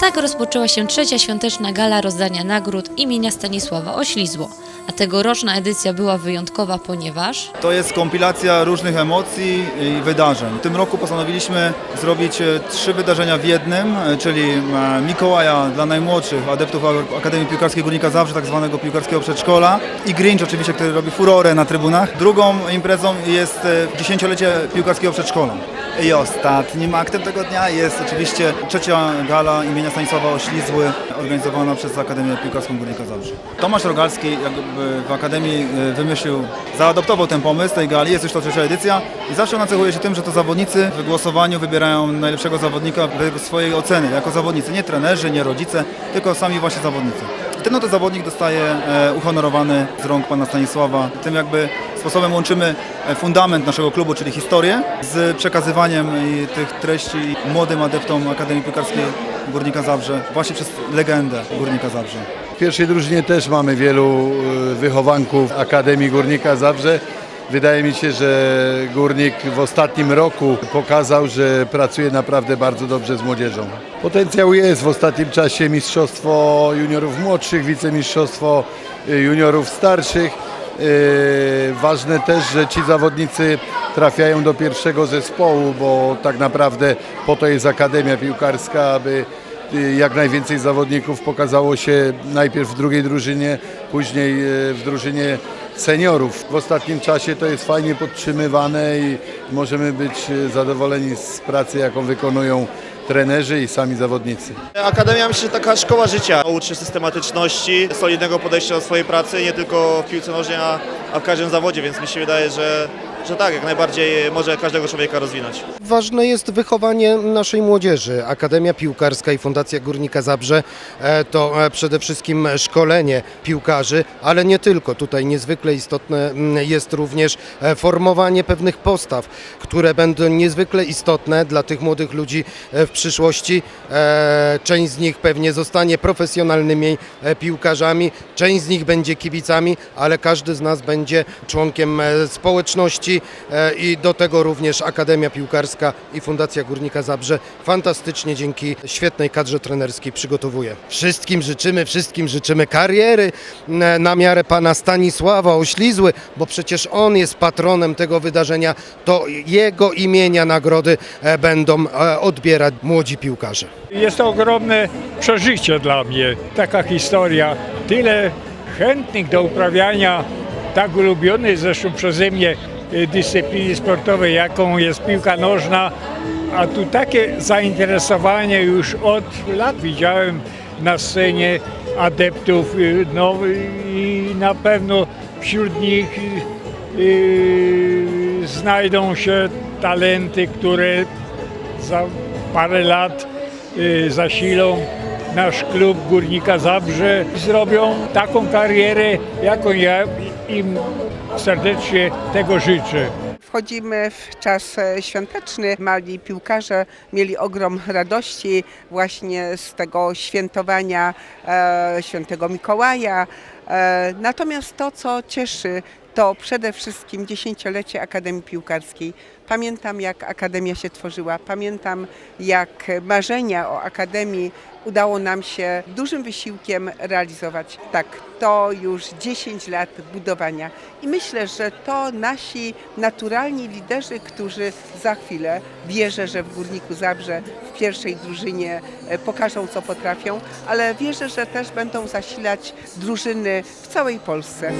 Tak rozpoczęła się trzecia świąteczna gala rozdania nagród imienia Stanisława Oślizło. A tegoroczna edycja była wyjątkowa, ponieważ To jest kompilacja różnych emocji i wydarzeń. W tym roku postanowiliśmy zrobić e, trzy wydarzenia w jednym, e, czyli e, Mikołaja dla najmłodszych adeptów Akademii Piłkarskiej Górnika Zabrze, tak zwanego piłkarskiego przedszkola i Grinch oczywiście, który robi furorę na trybunach. Drugą imprezą jest dziesięciolecie piłkarskiego przedszkola. I ostatnim aktem tego dnia jest oczywiście trzecia gala imienia Stanisława Oślizły, organizowana przez Akademię Piłkarską Górnika Zabrze. Tomasz Rogalski jakby w Akademii e, wymyślił, zaadoptował ten pomysł tej gali, jest już to trzecia edycja i zawsze ona cechuje się tym, że to zawodnicy w głosowaniu wybierają najlepszego zawodnika według swojej oceny, jako zawodnicy, nie trenerzy, nie rodzice, tylko sami właśnie zawodnicy. Ten oto zawodnik dostaje e, uhonorowany z rąk pana Stanisława. Tym jakby sposobem łączymy e, fundament naszego klubu, czyli historię, z przekazywaniem tych treści młodym adeptom Akademii Piłkarskiej Górnika Zabrze, właśnie przez legendę Górnika Zabrze. W pierwszej drużynie też mamy wielu y, wychowanków Akademii Górnika Zabrze. Wydaje mi się, że Górnik w ostatnim roku pokazał, że pracuje naprawdę bardzo dobrze z młodzieżą. Potencjał jest w ostatnim czasie mistrzostwo juniorów młodszych, wicemistrzostwo y, juniorów starszych. Yy, Ważne też, że ci zawodnicy trafiają do pierwszego zespołu, bo tak naprawdę po to jest Akademia Piłkarska, aby y, jak najwięcej zawodników pokazało się najpierw w drugiej drużynie, później y, w drużynie seniorów. W ostatnim czasie to jest fajnie podtrzymywane i możemy być y, zadowoleni z pracy, jaką wykonują trenerzy i sami zawodnicy. Akademia myślę, że taka szkoła życia. Uczy systematyczności, solidnego podejścia do swojej pracy, nie tylko w piłce nożnej, a w każdym zawodzie, więc mi się wydaje, że, że tak, jak najbardziej może każdego człowieka rozwinąć. Ważne jest wychowanie naszej młodzieży. Akademia Piłkarska i Fundacja Górnika Zabrze e, to e, przede wszystkim szkolenie piłkarzy, ale nie tylko. Tutaj niezwykle istotne mm, jest również e, formowanie pewnych postaw, które będą niezwykle istotne dla tych młodych ludzi w przyszłości. Część z nich pewnie zostanie profesjonalnymi piłkarzami, część z nich będzie kibicami, ale każdy z nas będzie członkiem społeczności e, i do tego również Akademia Piłkarska i Fundacja Górnika Zabrze fantastycznie dzięki świetnej kadrze trenerskiej przygotowuje. Wszystkim życzymy, wszystkim życzymy kariery na miarę pana Stanisława Oślizły, bo przecież on jest patronem tego wydarzenia, to jego imienia nagrody e, będą e, odbierać młodzi piłkarze. Jest to ogromne przeżycie dla mnie, taka historia. Tyle chętnych do uprawiania tak ulubionej zresztą przeze mnie y, dyscypliny sportowej, jaką jest piłka nożna, a tu takie zainteresowanie już od lat widziałem na scenie adeptów, y, no i na pewno wśród nich y, y, znajdą się talenty, które za parę lat y, zasilą nasz klub Górnika Zabrze zrobią taką karierę, jaką ja im serdecznie tego życzę. Wchodzimy w czas e, świąteczny. Mali piłkarze mieli ogrom radości właśnie z tego świętowania e, świętego Mikołaja. E, natomiast to, co cieszy, to przede wszystkim dziesięciolecie Akademii Piłkarskiej. Pamiętam, jak Akademia się tworzyła, pamiętam, jak marzenia o Akademii udało nam się dużym wysiłkiem realizować. Tak, to już 10 lat budowania. I myślę, że to nasi naturalni liderzy, którzy za chwilę, wierzę, że w Górniku Zabrze w pierwszej drużynie e, pokażą, co potrafią, ale wierzę, że też będą zasilać drużyny w całej Polsce.